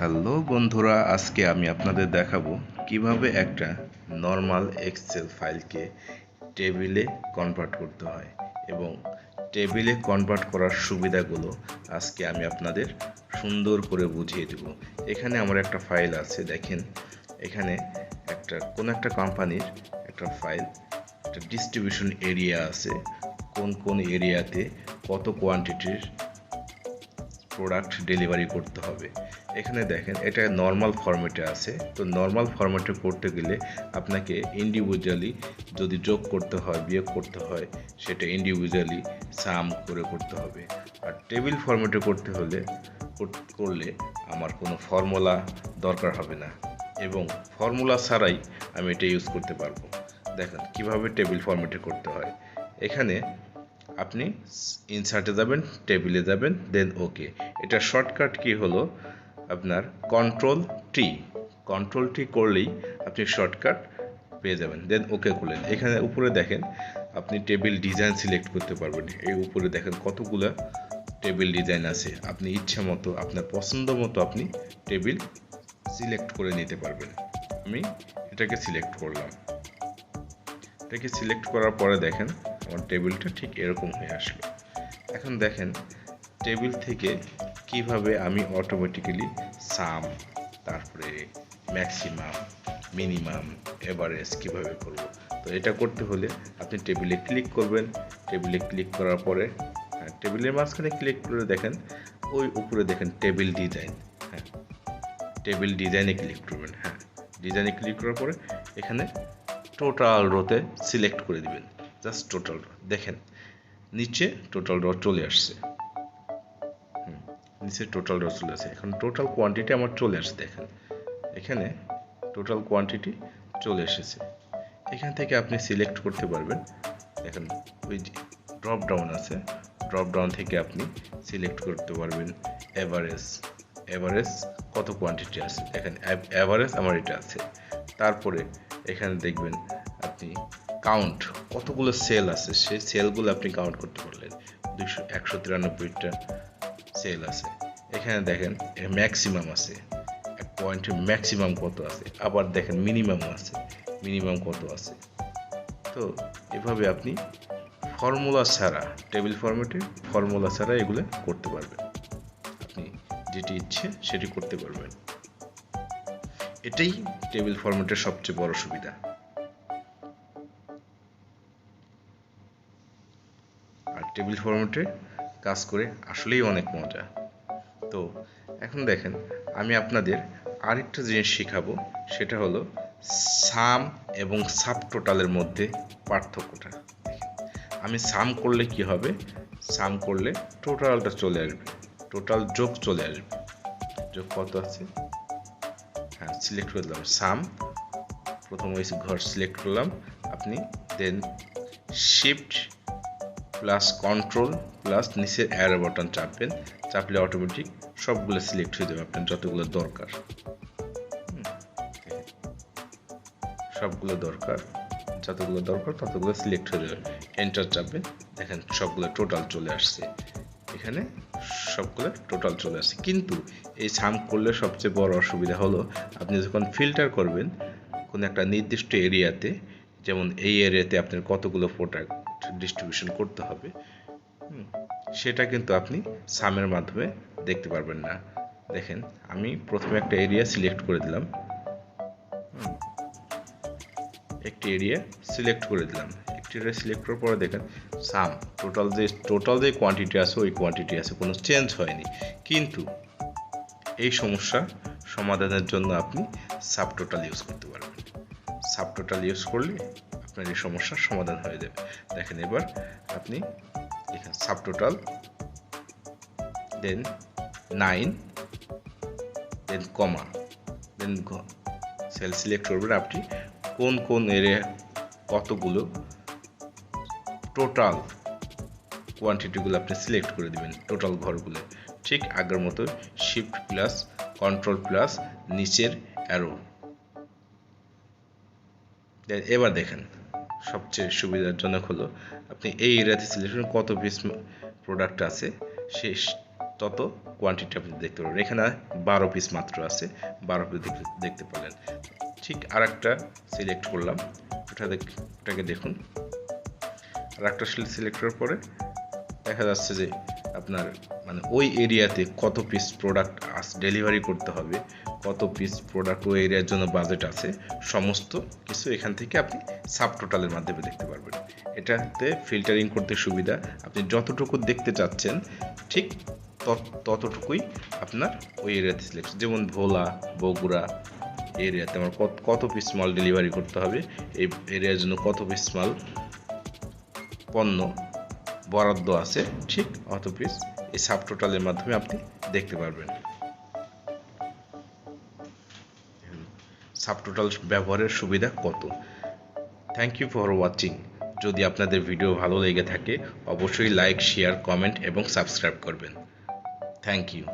Hello বন্ধুরা, আজকে আমি আপনাদের দেখাবো কীভাবে একটা নর্মাল এক্সেল ফাইলকে টেবিলে কনভার্ট করতে হয় এবং টেবিলে কনভার্ট করার সুবিধাগুলো আজকে আমি আপনাদের সুন্দর করে বুঝিয়ে দেব। এখানে আমার একটা ফাইল আছে, দেখেন। এখানে একটা, কোন একটা কোম্পানির একটা ফাইল একটা ডিস্ট্রিবিউশন এরিয়া আছে। কোন কোন এরিয়াতে কত কোয়ান্টিটির প্রোডাক্ট ডেলিভারি করতে হবে। এখানে দেখেন, এটা নর্মাল ফরম্যাটে আছে। তো নর্মাল ফরম্যাটে করতে গেলে আপনাকে ইন্ডিভিজুয়ালি যদি যোগ করতে হয়, বিয়োগ করতে হয়, সেটা ইন্ডিভিজুয়ালি সাম করে করতে হবে। আর টেবিল ফরম্যাটে করতে হলে করলে আমার কোনো ফর্মুলা দরকার হবে না। এবং ফর্মুলা ছাড়াই আমি এটা ইউজ করতে পারব। দেখেন, কীভাবে টেবিল ফরম্যাটে করতে হয়। এখানে আপনি ইনসার্টে যাবেন টেবিলে যাবেন দেন ওকে এটা শর্টকাট কি হলো? আপনার কন্ট্রোল টি কন্ট্রোল টি করলেই আপনি শর্টকাট পেয়ে যাবেন। দেন ওকে করলেন। এখানে উপরে দেখেন, আপনি টেবিল ডিজাইন সিলেক্ট করতে পারবেন। এই উপরে দেখেন কতগুলা টেবিল ডিজাইন আছে। আপনি ইচ্ছা মতো, আপনার পছন্দ মতো আপনি টেবিল সিলেক্ট করে নিতে পারবেন। আমি এটাকে সিলেক্ট করলাম। এটাকে সিলেক্ট করার পরে দেখেন আমার টেবিলটা ঠিক এরকম হয়ে আসলো। এখন দেখেন, টেবিল থেকে কীভাবে আমি অটোমেটিক্যালি সাম তারপরে ম্যাক্সিমাম মিনিমাম এভারেজ কীভাবে করব? তো এটা করতে হলে আপনি টেবিলে ক্লিক করবেন। টেবিলে ক্লিক করার পরে হ্যাঁ টেবিলের মাঝখানে ক্লিক করে দেখেন, ওই উপরে দেখেন টেবিল ডিজাইন হ্যাঁ টেবিল ডিজাইনে ক্লিক করবেন হ্যাঁ ডিজাইনে ক্লিক করার পরে এখানে টোটাল রোতে সিলেক্ট করে দিবেন। জাস্ট টোটাল দেখেন, নিচে টোটাল রো চলে আসছে। নিচে টোটাল রো চলে আসছে। এখন টোটাল কোয়ান্টিটি আমার চলে আসছে, দেখেন। এখানে টোটাল কোয়ান্টিটি চলে এসেছে। এখান থেকে আপনি সিলেক্ট করতে পারবেন। দেখেন, ওই ড্রপ ডাউন আছে। ড্রপ ডাউন থেকে আপনি সিলেক্ট করতে পারবেন এভারেজ এভারেজ কত কোয়ান্টিটি আছে? দেখেন অ্যাভারেজ আমার এটা আছে। তারপরে এখানে দেখবেন আপনি কাউন্ট কতগুলো সেল আছে? সেই সেলগুলো আপনি কাউন্ট করতে পারলেন দুইশো, একশো তিরানব্বইটা সেল আছে। এখানে দেখেন ম্যাক্সিমাম আছে, এক পয়েন্টের ম্যাক্সিমাম কত আছে? আবার দেখেন মিনিমাম আছে মিনিমাম কত আছে? তো এভাবে আপনি ফর্মুলা ছাড়া টেবিল ফরম্যাটে ফর্মুলা ছাড়া এগুলো করতে পারবেন। আপনি যেটি ইচ্ছে সেটি করতে পারবেন। এটাই টেবিল ফরম্যাটের সবচেয়ে বড় সুবিধা। টেবিল ফরম্যাটে কাজ করে আসলেই অনেক মজা। তো, এখন দেখেন, আমি আপনাদের আরেকটা জিনিস শেখাবো, সেটা হলো সাম এবং সাব টোটালের মধ্যে পার্থক্যটা। আমি সাম করলে কি হবে? সাম করলে টোটালটা চলে আসবে, টোটাল যোগ চলে আসবে। যোগ কত আছে? হ্যাঁ সিলেক্ট করে দিলাম, সাম। প্রথম ওই ঘর সিলেক্ট করলাম, আপনি then shift plus control plus নিচের অ্যারো বাটন চাপবেন, চাপলে অটোমেটিক সবগুলো সিলেক্ট হয়ে যাবে আপনার যতগুলো দরকার। সবগুলো দরকার, যতগুলো দরকার ততগুলো সিলেক্ট হয়ে যাবে। এন্টার চাপবেন, দেখেন সবগুলো টোটাল চলে আসছে। এখানে সবগুলো টোটাল চলে আসছে। কিন্তু এই সাম করলে সবচেয়ে বড় অসুবিধা হলো, আপনি যখন ফিল্টার করবেন, কোনো একটা নির্দিষ্ট এরিয়াতে যেমন এই এরিয়াতে আপনার কতগুলো প্রোডাক্ট ডিস্ট্রিবিউশন করতে হবে। সেটা কিন্তু আপনি সামের মাধ্যমে দেখতে পারবেন না। দেখেন, আমি প্রথমে একটা এরিয়া সিলেক্ট করে দিলাম। একটি এরিয়া সিলেক্ট করে দিলাম। একটি এরিয়া সিলেক্ট করার পরে দেখেন সাম টোটাল যে টোটাল যে কোয়ান্টিটি আছে, ওই কোয়ান্টিটি আছে, কোনো চেঞ্জ হয়নি। কিন্তু এই সমস্যা সমাধানের জন্য আপনি সাব টোটাল ইউজ করতে পারবেন। সাব টোটাল ইউজ করলে আপনার এই সমস্যার সমাধান হয়ে যাবে। দেখেন এবার আপনি এখানে সাব টোটাল দেন নাইন দেন কমা দেন সেল সিলেক্ট করবেন আপনি কোন কোন এরিয়া কতগুলো টোটাল কোয়ান্টিটিগুলো আপনি সিলেক্ট করে দিবেন টোটাল ঘরগুলো। ঠিক আগের মতো শিফট প্লাস কন্ট্রোল প্লাস নিচের অ্যারো এবার দেখেন সবচেয়ে সুবিধাজনক হলো, আপনি এই এরিয়াতে সিলেকশন কত পিস প্রোডাক্ট আছে সেই তত কোয়ান্টিটি আপনি দেখতে পারবেন। এখানে বারো পিস মাত্র আছে, বারো পিস দেখতে পেলেন ঠিক আর একটা সিলেক্ট করলাম, ওটা ওটাকে দেখুন। আর একটা সিলেক্ট করার পরে দেখা যাচ্ছে যে আপনার মানে ওই এরিয়াতে কত পিস প্রোডাক্ট আস ডেলিভারি করতে হবে, কত পিস প্রোডাক্ট ওই এরিয়ার জন্য বাজেট আছে, সমস্ত কিছু এখান থেকে আপনি সাব টোটালের মাধ্যমে দেখতে পারবেন। এটাতে ফিল্টারিং করতে সুবিধা, আপনি যতটুকু দেখতে চাচ্ছেন, ঠিক তত- ততটুকুই আপনার ওই এরিয়াতে সিলেক্ট যেমন ভোলা, বগুড়া এরিয়াতে আমার কত কত পিস মাল ডেলিভারি করতে হবে, এই এরিয়ার জন্য কত পিস মাল, পণ্য বরাদ্দ আছে, ঠিক অত পিস এই সাব টোটালের মাধ্যমে আপনি দেখতে পারবেন। সাব টোটাল ব্যবহারের সুবিধা কত? থ্যাংক ইউ ফর ওয়াচিং যদি আপনাদের ভিডিও ভালো লেগে থাকে, অবশ্যই লাইক শেয়ার কমেন্ট এবং সাবস্ক্রাইব করবেন। Thank you